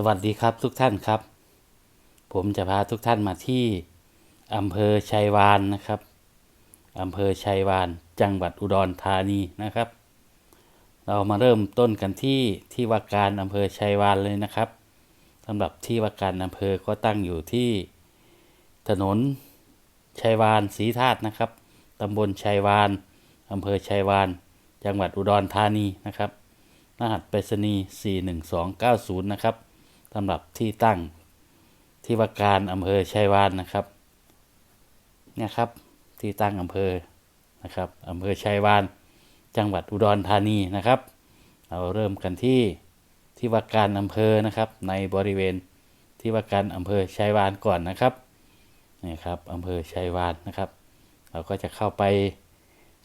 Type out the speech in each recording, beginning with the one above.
สวัสดีครับทุกท่านครับ ผมจะพาทุกท่านมาที่อำเภอชัยวานนะครับอำเภอชัยวาน จังหวัดอุดรธานีนะครับ เรามาเริ่มต้นกันที่ที่ว่าการอำเภอชัยวานเลยนะครับสำหรับที่ว่าการอำเภอก็ตั้งอยู่ที่ถนนชัยวานศรีธาตุนะครับตำบลชัยวานอำเภอชัยวาน จังหวัดอุดรธานีนะครับรหัสไปรษณีย์41290 นะครับ สำหรับที่ตั้งที่ว่าการอำเภอชัยวานนะครับ เนี่ยครับที่ตั้งอำเภอนะครับอำเภอชัยวาน จังหวัดอุดรธานีนะครับ เราเริ่มกันที่ที่ว่าการอำเภอนะครับ ในบริเวณที่ว่าการอำเภอชัยวานก่อนนะครับนี่ครับอำเภอชัยวานนะครับ เราก็จะเข้าไป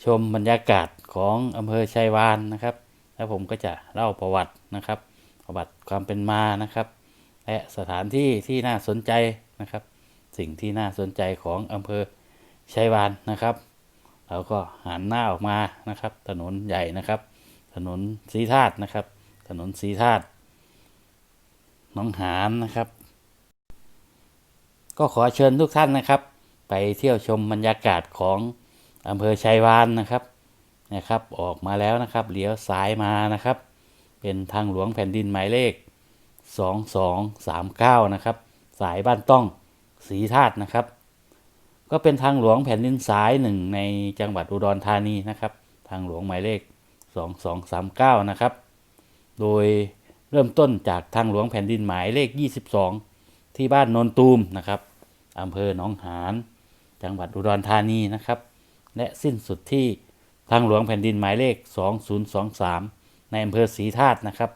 ชมบรรยากาศของอำเภอชัยวานนะครับ แล้วผมก็จะเล่าประวัตินะครับ ประวัติความเป็นมานะครับ และสถานที่ที่น่าสนใจนะครับ สิ่งที่น่าสนใจของอำเภอชัยวานนะครับเราก็หันหน้าออกมานะครับ ถนนใหญ่นะครับ ถนนสีธาตุนะครับ ถนนสีธาตุหน้องหานนะครับ ก็ขอเชิญทุกท่านนะครับ ไปเที่ยวชมบรรยากาศของอำเภอชัยวานนะครับนะครับ ออกมาแล้วนะครับเลี้ยวซ้ายมานะครับ เป็นทางหลวงแผ่นดินหมายเลข 2239 นะครับ สายบ้านต้องสีธาตุนะครับ ก็เป็นทางหลวงแผ่นดินสายหนึ่งในจังหวัดอุดรธานีนะครับ ทางหลวงหมายเลข 2239 นะครับ โดยเริ่มต้นจากทางหลวงแผ่นดินหมายเลข 22 ที่บ้านนนตูมนะครับอำเภอหนองหานจังหวัดอุดรธานีนะครับ และสิ้นสุดที่ทางหลวงแผ่นดินหมายเลข 2023 ในอำเภอศรีธาตุนะครับ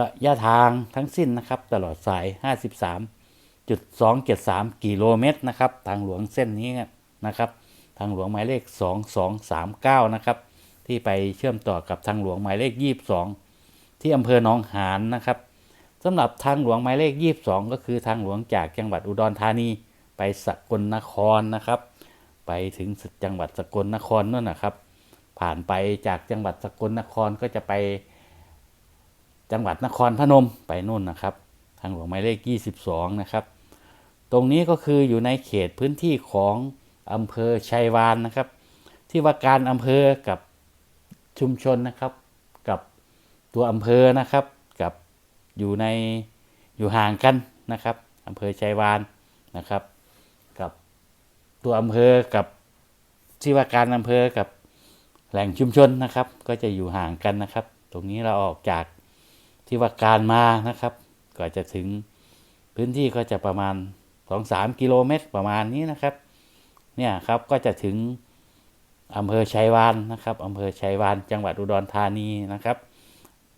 ระยะทางทั้งสิ้นนะครับ ตลอดสาย 53.273 กิโลเมตรนะครับ ทางหลวงเส้นนี้นะครับ ทางหลวงหมายเลข 2239 นะครับ ที่ไปเชื่อมต่อกับทางหลวงหมายเลข 22 ที่อำเภอหนองหานนะครับสำหรับทางหลวงหมายเลข 22 ก็คือทางหลวงจากจังหวัดอุดรธานี ไปสกลนครนะครับ ไปถึงจังหวัดสกลนครนั่นนะครับ ผ่านไปจากจังหวัดสกลนครก็จะไปจังหวัดนครพนมไปนู่นนะครับ ทางหลวงหมายเลข 22 นะครับ ตรงนี้ก็คืออยู่ในเขตพื้นที่ของอำเภอชัยวานนะครับ ที่ว่าการอำเภอกับชุมชนนะครับ กับตัวอำเภอนะครับกับอยู่ในอยู่ห่างกันนะครับอำเภอชัยวานนะครับ กับตัวอำเภอกับที่ว่าการอำเภอกับ แหล่งชุมชนนะครับ ก็จะอยู่ห่างกันนะครับ ตรงนี้เราออกจากที่ว่าการมานะครับก็จะถึงพื้นที่ก็จะประมาณ 2-3 กิโลเมตรประมาณนี้นะครับ เนี่ยครับก็จะถึงอำเภอชัยวานนะครับอำเภอชัยวาน จังหวัดอุดรธานีนะครับ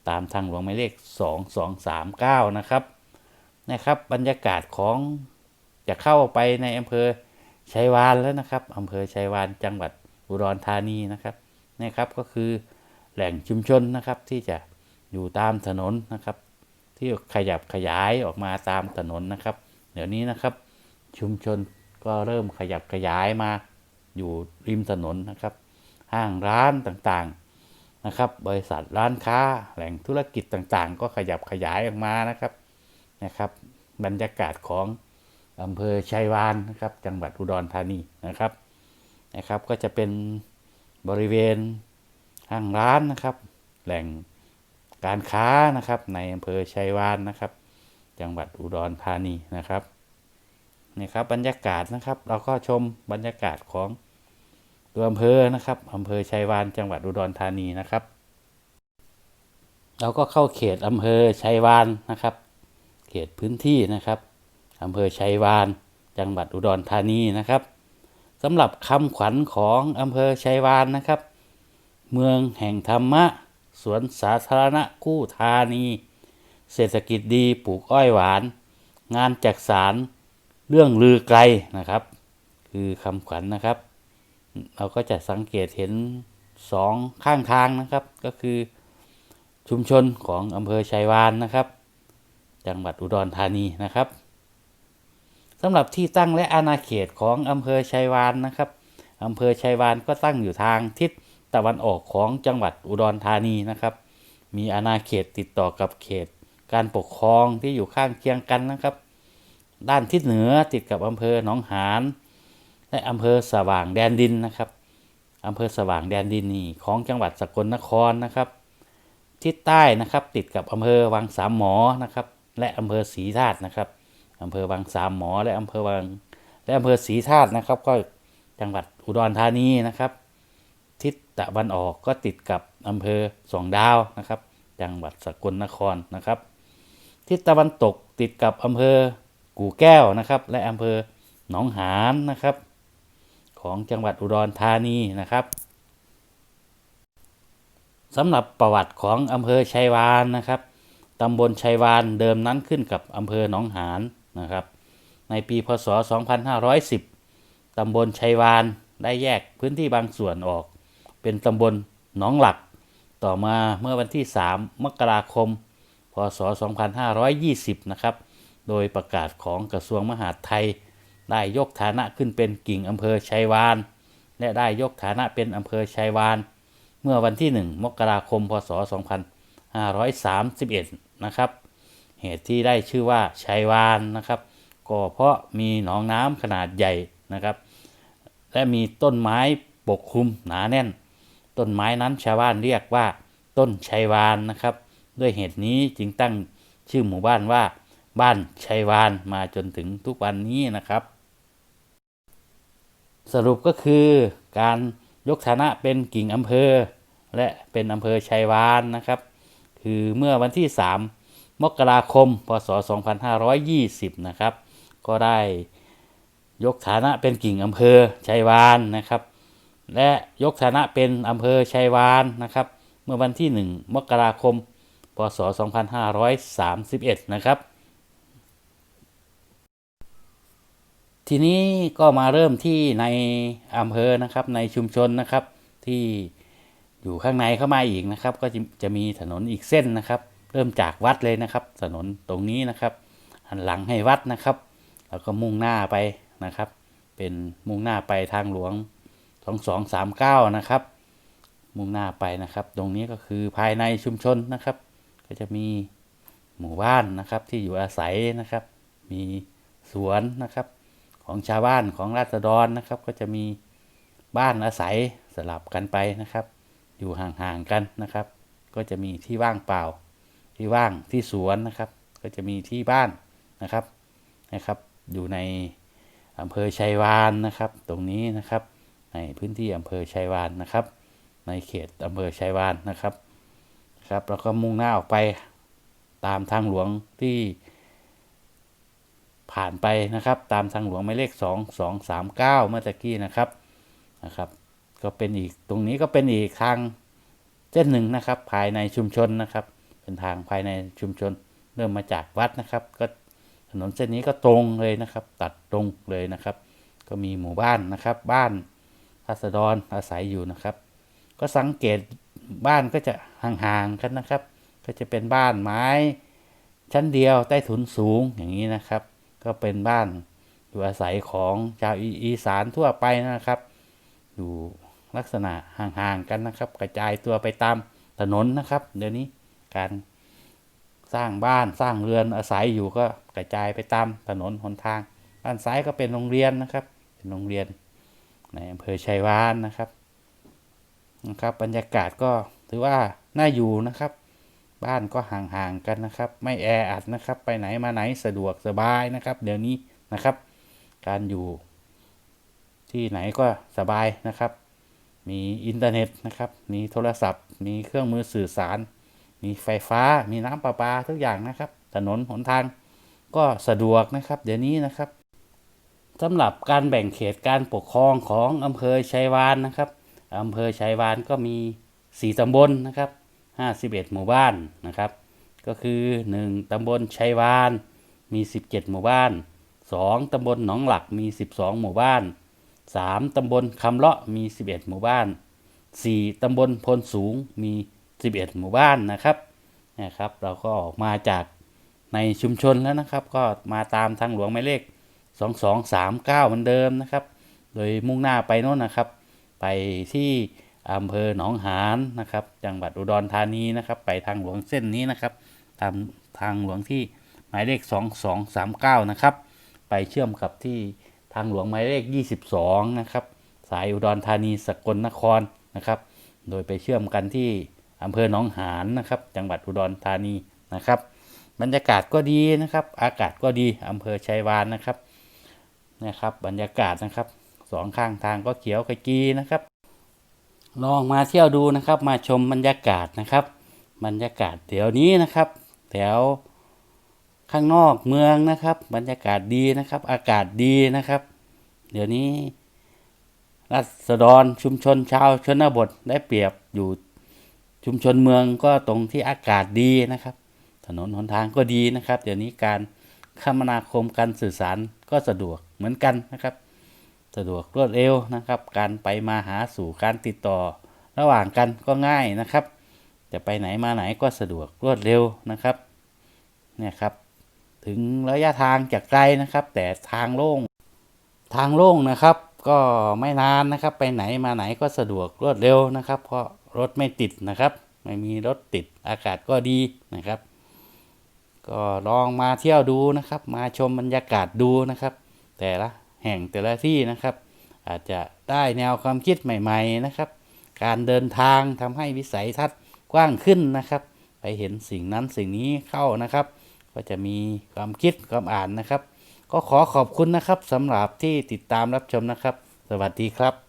ตามทางหลวงหมายเลข 2239 นะครับนะครับ บรรยากาศของจะเข้าไปในอำเภอชัยวานแล้วนะครับอำเภอชัยวาน จังหวัดอุดรธานีนะครับ นี่ครับก็คือแหล่งชุมชนนะครับที่จะอยู่ตามถนนนะครับ ที่ขยับขยายออกมาตามถนนนะครับ เดี๋ยวนี้นะครับชุมชนก็เริ่มขยับขยายมาอยู่ริมถนนนะครับ ห้างร้านต่างๆนะครับ บริษัทร้านค้าแหล่งธุรกิจต่างๆ ก็ขยับขยายออกมานะครับนะครับ บรรยากาศของอำเภอชัยวานนะครับ จังหวัดอุดรธานีนะครับนะครับ ก็จะเป็น บริเวณห้างร้านนะครับ แหล่งการค้านะครับ ในอำเภอชัยวานนะครับ จังหวัดอุดรธานีนะครับนี่ครับบรรยากาศนะครับ เราก็ชมบรรยากาศของตัวอำเภอนะครับอำเภอชัยวานจังหวัดอุดรธานีนะครับ เราก็เข้าเขตอำเภอชัยวานนะครับ เขตพื้นที่นะครับอำเภอชัยวาน จังหวัดอุดรธานีนะครับ สำหรับคำขวัญของอำเภอชัยวานนะครับ เมืองแห่งธรรมะ สวนสาธารณะกู้ธานี เศรษฐกิจดีปลูกอ้อยหวาน งานจักสารเรื่องลือไกลนะครับ คือคำขวัญนะครับ เราก็จะสังเกตเห็นสองข้างทางนะครับ ก็คือชุมชนของอำเภอชัยวานนะครับ จังหวัดอุดรธานีนะครับ สำหรับที่ตั้งและอาณาเขตของอำเภอชัยวานนะครับอำเภอชัยวานก็ตั้งอยู่ทางทิศตะวันออกของจังหวัดอุดรธานีนะครับ มีอาณาเขตติดต่อกับเขต การปกครองที่อยู่ข้างเคียงกันนะครับ ด้านทิศเหนือติดกับอำเภอหนองหานและอำเภอสว่างแดนดินนะครับอำเภอสว่างแดนดินนี่ของจังหวัดสกลนครนะครับ ทิศใต้นะครับติดกับอำเภอวังสามหมอนะครับ และอำเภอศรีธาตุนะครับ อำเภอวังสามหมอและอำเภอวังและอำเภอศรีธาตุนะครับ ก็จังหวัดอุดรธานีนะครับ ทิศตะวันออกก็ติดกับอำเภอสองดาวนะครับ จังหวัดสกลนครนะครับ ทิศตะวันตกติดกับอำเภอกู่แก้วนะครับ และอำเภอหนองหานนะครับ ของจังหวัดอุดรธานีนะครับสำหรับประวัติของอำเภอชัยวานนะครับตำบลชัยวานเดิมนั้นขึ้นกับอำเภอหนองหาน นะครับ ในปีพศ 2510 ตำบลชัยวานได้แยกพื้นที่บางส่วนออก เป็นตำบลหนองหลัก ต่อมาเมื่อวันที่ 3 มกราคม พศ 2520 นะครับ โดยประกาศของกระทรวงมหาดไทย ได้ยกฐานะขึ้นเป็นกิ่งอำเภอชัยวาน และได้ยกฐานะเป็นอำเภอชัยวาน เมื่อวันที่ 1 มกราคม พศ 2531 นะครับ เหตุที่ได้ชื่อว่าชัยวานนะครับ ก็เพราะมีหนองน้ำขนาดใหญ่นะครับ และมีต้นไม้ปกคลุมหนาแน่น ต้นไม้นั้นชาวบ้านเรียกว่า ต้นชัยวานนะครับ ด้วยเหตุนี้จึงตั้งชื่อหมู่บ้านว่า บ้านชัยวานมาจนถึงทุกวันนี้นะครับ สรุปก็คือการยกฐานะเป็นกิ่งอำเภอ และเป็นอำเภอชัยวานนะครับ คือเมื่อวันที่ 3 มกราคม พศ 2520 นะครับ ก็ได้ยกฐานะเป็นกิ่งอำเภอชัยวานนะครับ และยกฐานะเป็นอำเภอชัยวานนะครับ เมื่อวันที่ 1 มกราคม พศ 2531 นะครับ ทีนี้ก็มาเริ่มที่ในอำเภอนะครับในชุมชนนะครับที่อยู่ข้างในเข้ามาอีกนะครับ ก็จะจะมีถนนอีกเส้นนะครับ เริ่มจากวัดเลยนะครับ ถนนตรงนี้นะครับ หันหลังให้วัดนะครับ แล้วก็มุ่งหน้าไปนะครับ เป็นมุ่งหน้าไปทางหลวง 2239 นะครับ มุ่งหน้าไปนะครับ ตรงนี้ก็คือภายในชุมชนนะครับ ก็จะมีหมู่บ้านนะครับที่อยู่อาศัยนะครับ มีสวนนะครับของชาวบ้านของราษฎรนะครับ ก็จะมีบ้านอาศัยสลับกันไปนะครับ อยู่ห่างๆกันนะครับ ก็จะมีที่ว่างเปล่า ที่ว่างที่สวนนะครับ ก็จะมีที่บ้านนะครับนะครับ อยู่ในอำเภอชัยวานนะครับ ตรงนี้นะครับ ในพื้นที่อำเภอชัยวานนะครับ ในเขตอำเภอชัยวานนะครับครับแล้วก็มุ่งหน้าออกไปตามทางหลวงที่ผ่านไปนะครับ ตามทางหลวงหมายเลข 2 2 3 9 เมื่อตะกี้นะครับนะครับ ก็เป็นอีกตรงนี้ก็เป็นอีกทางเส้นหนึ่งนะครับ ภายในชุมชนนะครับ เป็นทางภายในชุมชนเริ่มมาจากวัดนะครับ ก็ถนนเส้นนี้ก็ตรงเลยนะครับ ตัดตรงเลยนะครับ ก็มีหมู่บ้านนะครับ บ้านราษฎรอาศัยอยู่นะครับ ก็สังเกตบ้านก็จะห่างๆกันนะครับ ก็จะเป็นบ้านไม้ชั้นเดียวใต้ถุนสูงอย่างนี้นะครับ ก็เป็นบ้านอยู่อาศัยของชาวอีสานทั่วไปนะครับ อยู่ลักษณะห่างๆกันนะครับ กระจายตัวไปตามถนนนะครับ เดี๋ยวนี้ การสร้างบ้านสร้างเรือนอาศัยอยู่ก็กระจายไปตามถนนหนทาง ด้านซ้ายก็เป็นโรงเรียนนะครับ เป็นโรงเรียนในอำเภอชัยวานนะครับนะครับ บรรยากาศก็ถือว่าน่าอยู่นะครับ บ้านก็ห่างๆกันนะครับ ไม่แออัดนะครับ ไปไหนมาไหนสะดวกสบายนะครับ เดี๋ยวนี้นะครับ การอยู่ที่ไหนก็สบายนะครับ มีอินเทอร์เน็ตนะครับ มีโทรศัพท์ มีเครื่องมือสื่อสาร มีไฟฟ้ามีน้ำประปาทุกอย่างนะครับ ถนนหนทางก็สะดวกนะครับ เดี๋ยวนี้นะครับสำหรับการแบ่งเขตการปกครองของอำเภอชัยวานนะครับอำเภอชัยวานก็มี 4ตำบลนะครับ 51 หมู่บ้านนะครับ ก็คือ 1 ตำบลชัยวานมี 17 หมู่บ้าน 2 ตำบลหนองหลักมี 12 หมู่บ้าน 3 ตำบลคำเลาะมี 11 หมู่บ้าน 4 ตำบลพลสูงมี 11 หมู่บ้านนะครับนะครับ เราก็ออกมาจากในชุมชนแล้วนะครับ ก็มาตามทางหลวงหมายเลข 2239 เหมือนเดิมนะครับ โดยมุ่งหน้าไปโน่นนะครับ ไปที่อำเภอหนองหานนะครับ จังหวัดอุดรธานีนะครับ ไปทางหลวงเส้นนี้นะครับ ตามทางหลวงที่หมายเลข 2239 นะครับ ไปเชื่อมกับที่ทางหลวงหมายเลข 22 นะครับ สายอุดรธานีสกลนครนะครับ โดยไปเชื่อมกันที่ อำเภอหนองหานนะครับ จังหวัดอุดรธานีนะครับ บรรยากาศก็ดีนะครับ อากาศก็ดีอำเภอชัยวานนะครับนะครับ บรรยากาศนะครับสองข้างทางก็เขียวขจีนะครับ ลองมาเที่ยวดูนะครับ มาชมบรรยากาศนะครับ บรรยากาศแถวนี้นะครับ แถวข้างนอกเมืองนะครับ บรรยากาศดีนะครับ อากาศดีนะครับ เดี๋ยวนี้รัษฎรชุมชนชาวชนบทได้เปรียบอยู่ ชุมชนเมืองก็ตรงที่อากาศดีนะครับ ถนนหนทางก็ดีนะครับ เดี๋ยวนี้การคมนาคมการสื่อสารก็สะดวกเหมือนกันนะครับ สะดวกรวดเร็วนะครับ การไปมาหาสู่การติดต่อระหว่างกันก็ง่ายนะครับ จะไปไหนมาไหนก็สะดวกรวดเร็วนะครับเนี่ยครับ ถึงระยะทางจากไกลนะครับ แต่ทางโล่งทางโล่งนะครับ ก็ไม่นานนะครับ ไปไหนมาไหนก็สะดวกรวดเร็วนะครับ เพราะ รถไม่ติดนะครับ ไม่มีรถติดอากาศก็ดีนะครับ ก็ลองมาเที่ยวดูนะครับ มาชมบรรยากาศดูนะครับ แต่ละแห่งแต่ละที่นะครับ อาจจะได้แนวความคิดใหม่ ๆนะครับ การเดินทางทำให้วิสัยทัศน์กว้างขึ้นนะครับ ไปเห็นสิ่งนั้นสิ่งนี้เข้านะครับ ก็จะมีความคิดความอ่านนะครับ ก็ขอขอบคุณนะครับสำหรับที่ติดตามรับชมนะครับ สวัสดีครับ